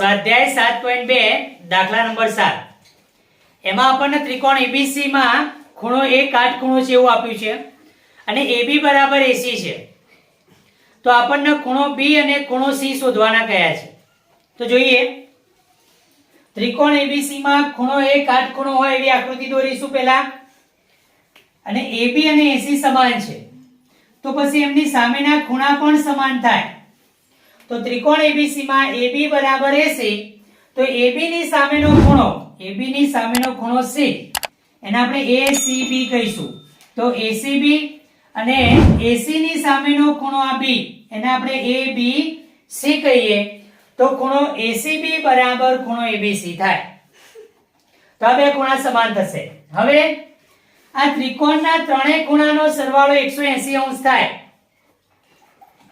સ્વાધ્યાય સાત પોઈન્ટ બે, દાખલા નંબર સાત. એમાં આપણને ત્રિકોણ એબીસી માં ખૂણો એ કાટખૂણો છે એવું આપ્યું છે. અને એબી બરાબર એસી છે. તો આપણને ખૂણો બી અને ખૂણો સી શોધવાના કયા છે. તો જોઈએ. ત્રિકોણ એબીસી માં ખૂણો એ કાટખૂણો હોય એવી આકૃતિ દોરીશું પહેલા. અને એબી અને એસી સમાન છે. તો પછી એમની સામેના ખૂણા પણ સમાન થાય. તો ત્રિકોણ એબીસી માં એબી બરાબર AC તો એબી ની સામેનો ખૂણો એબી ની સામેનો ખૂણો સી એને આપણે એસીબી કહીશું. તો એસીબી અને એસી ની સામેનો ખૂણો આ બી એને આપણે એ બી સી કહીએ. તો ખૂણો એસીબી બરાબર ખૂણો એબીસી થાય. તો આ બે ખૂણા સમાન થશે. હવે આ ત્રિકોણના ત્રણેય ખૂણાનો સરવાળો 180 અંશ થાય.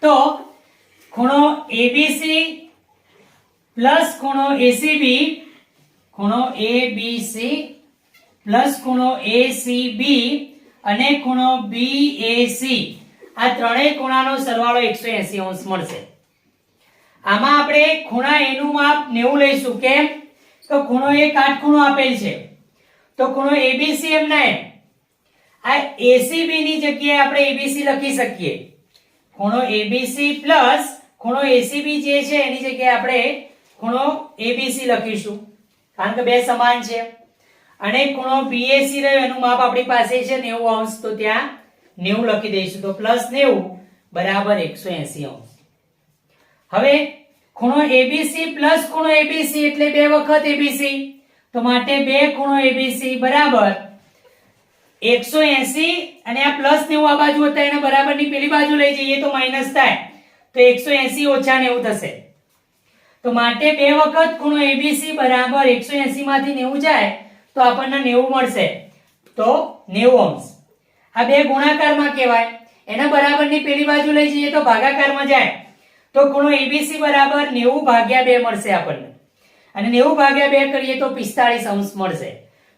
તો ખૂણો એબીસી પ્લસ ખૂણો એસીબી ખૂણો એબીસી પ્લસ ખૂણો એસીબી અને ખૂણો બીએસી આ ત્રણેય ખૂણાનો સરવાળો 180 અંશ મળશે. આમાં આપણે ખૂણા એનું નું માપ 90 લઈશું. કેમ? તો ખૂણો એ કાટખૂણો આપેલ છે. તો ખૂણો એબીસી એમ આ એસીબી ની જગ્યાએ આપણે એબીસી લખી શકીએ. ખૂણો એબીસી પ્લસ ખૂણો એસીબી જે છે, એની જગ્યાએ આપણે ખૂણો એબીસી લખીશું. કારણ કે બે સમાન છે. અને ખૂણો BAC રહ્યો, એનું માપ આપણી પાસે છે 90 અંશ, તો ત્યાં 90 લખી દઈશું. તો પ્લસ 90 બરાબર 180 અંશ. હવે ખૂણો એબીસી પ્લસ ખૂણો એબીસી એટલે બે વખત એબીસી તો માટે બે ખૂણો એબીસી બરાબર 180 અને આ પ્લસ 90 આ બાજુ હતા, એને બરાબરની પેલી બાજુ લઈ જઈએ તો માઇનસ થાય. તો 180 ઓછા 90 થશે. તો માટે બે વખત ખૂણો એબીસી બરાબર 180 માંથી 90 જાય તો આપણને 90 મળશે. તો 90 અંશ. આ બે ગુણાકારમાં કહેવાય. એના બરાબરની પેલી બાજુ લઈ જઈએ તો ભાગાકારમાં જાય. તો ખૂણો એબીસી બરાબર 90 ભાગ્યા બે મળશે આપણને. અને 90 ભાગ્યા બે કરીએ તો 45 અંશ મળશે.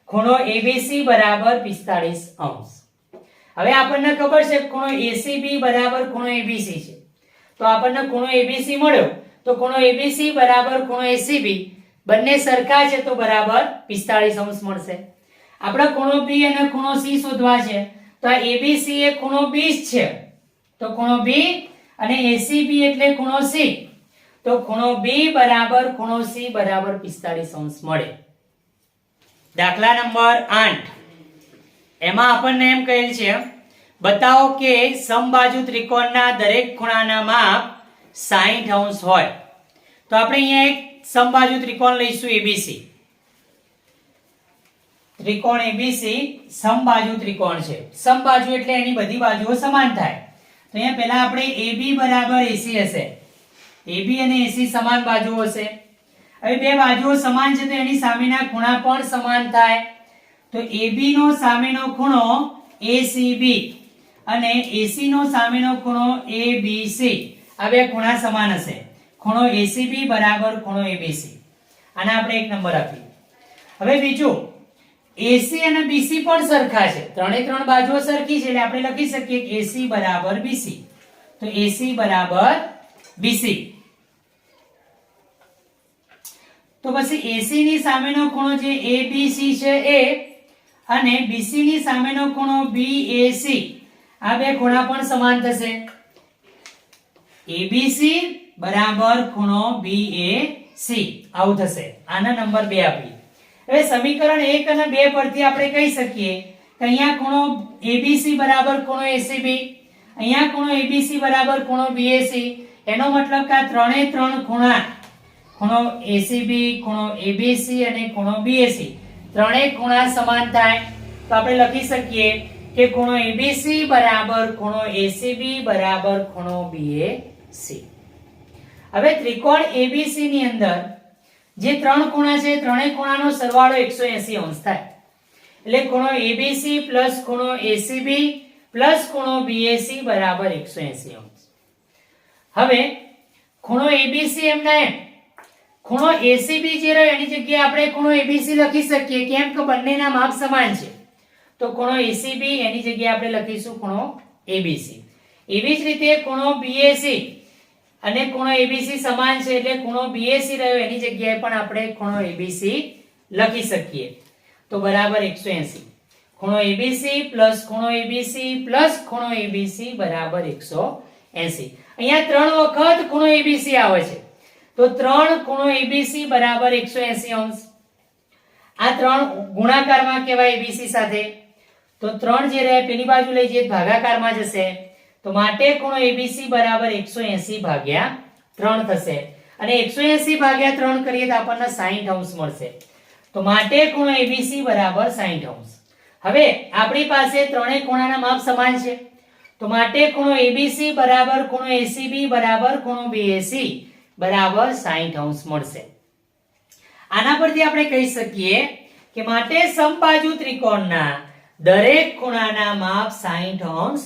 ખૂણો એબીસી બરાબર 45 અંશ. હવે આપણને ખબર છે ખૂણો એસીબી બરાબર ખૂણો એબીસી છે. તો આપણને ખૂણો એબીસી મળ્યો. તો ખૂણો એબીસી બરાબર ખૂણો એસીબી બંને સરખા છે તો બરાબર 45 અંશ મળશે. આપણે ખૂણો બી અને ખૂણો સી શોધવા છે. તો આ એબીસી એ ખૂણો બી છે. તો ખૂણો બી અને એસીબી એટલે ખૂણો સી તો ખૂણો બી બરાબર ખૂણો સી બરાબર 45 અંશ મળે. દાખલા નંબર આઠ. એમાં આપણને એમ કહેલ છે બતાવો કે સમબાજુ ત્રિકોણના દરેક ખૂણાના માપ 60 અંશ હોય. તો આપણે અહીંયા એક સમબાજુ ત્રિકોણ લઈશું ABC ત્રિકોણ ABC સમબાજુ ત્રિકોણ છે. સમબાજુ એટલે એની બધી બાજુઓ સમાન થાય. તો અહીંયા પહેલા આપણે AB બરાબર AC હશે. AB અને AC સમાન બાજુઓ હશે. હવે બે બાજુઓ સમાન છે તો એની સામેના ખૂણા પણ સમાન થાય. તો AB નો સામેનો ખૂણો ACB અને એસી નો સામેનો ખૂણો ABC આ બે ખૂણા સમાન હશે. ખૂણો એસીબી બરાબર ખૂણો એબીસી આને આપણે એક નંબર આપીએ. હવે બીજું એસી અને બીસી પણ સરખા છે. ત્રણે ત્રણ બાજુઓ સરખી છે એટલે આપણે લખી શકીએ કે એસી બરાબર બીસી તો એસી બરાબર બીસી તો પછી એસી ની સામેનો ખૂણો જે એબીસી છે એ અને બીસી ની સામેનો ખૂણો BAC આ બે ખૂણા પણ સમાન થશે. એબીસી બરાબર ખૂણો BAC આવું થશે. આના નંબર બે આપીએ. હવે સમીકરણ એક અને બે પરથી આપણે કહી શકીએ કે અહીંયા ખૂણો એબીસી બરાબર ખૂણો એસીબી અહીંયા ખૂણો એબીસી બરાબર ખૂણો બીએસી એનો મતલબ કે આ ત્રણે ત્રણ ખૂણા, ખૂણો એસીબી ખૂણો એબીસી અને ખૂણો બીએસી ત્રણેય ખૂણા સમાન થાય. તો આપણે લખી શકીએ કે ખૂણો એબીસી બરાબર ખૂણો એસીબી બરાબર ખૂણો બીએસી હવે ત્રિકોણ એબીસી ની અંદર જે ત્રણ ખૂણા છે, ત્રણેય ખૂણાનો સરવાળો 180 અંશ થાય. એટલે ખૂણો એબીસી પ્લસ ખૂણો એસીબી પ્લસ ખૂણો બીએસી બરાબર 180 અંશ. હવે ખૂણો એબીસી એમના એમ. ખૂણો એસીબી જે રહ્યો, એની જગ્યાએ આપણે ખૂણો એબીસી લખી શકીએ. કેમ કે બંનેના માપ સમાન છે. તો ખૂણો એસીબી એની જગ્યાએ આપણે લખીશું ખૂણો એબીસી એવી જ રીતે ખૂણો બીએસી અને ખૂણો એબીસી સમાન છે એટલે ખૂણો બીએસી રહ્યો, એની જગ્યાએ પણ આપણે ખૂણો એબીસી લખી શકીએ. તો બરાબર 180 ખૂણો એબીસી પ્લસ ખૂણો એબીસી પ્લસ ખૂણો એબીસી બરાબર 180 અહીંયા ત્રણ વખત ખૂણો એબીસી આવે છે. તો ત્રણ ખૂણો એબીસી બરાબર 180 અંશ. આ ત્રણ ગુણાકારમાં કહેવાય એબીસી સાથે. તો ત્રણ જે રહે, પેલી બાજુ લઈ જઈએ, ભાગાકારમાં જશે. તો માટે ખૂણો એબીસી બરાબર 180 ભાગ્યા ત્રણ થશે. અને 180 ભાગ્યા ત્રણ કરીએ તો આપણને 60 અંશ મળશે. તો માટે ખૂણો એબીસી બરાબર 60 અંશ. હવે આપણી પાસે ત્રણેય ખૂણાના માપ સમાન છે. તો માટે ખૂણો એબીસી બરાબર ખૂણો એસીબી બરાબર ખૂણો બીએસી બરાબર 60 અંશ મળશે. આના પરથી આપણે કહી શકીએ કે માટે સમબાજુ ત્રિકોણના દરેક ખૂણાના માપ 60 અંશ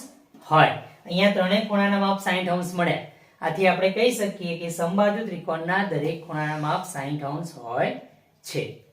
હોય. અહીંયા ત્રણેય ખૂણાના માપ 60 અંશ મળે. આથી આપણે કહી શકીએ કે સમબાજુ ત્રિકોણના દરેક ખૂણાના માપ 60 અંશ હોય છે.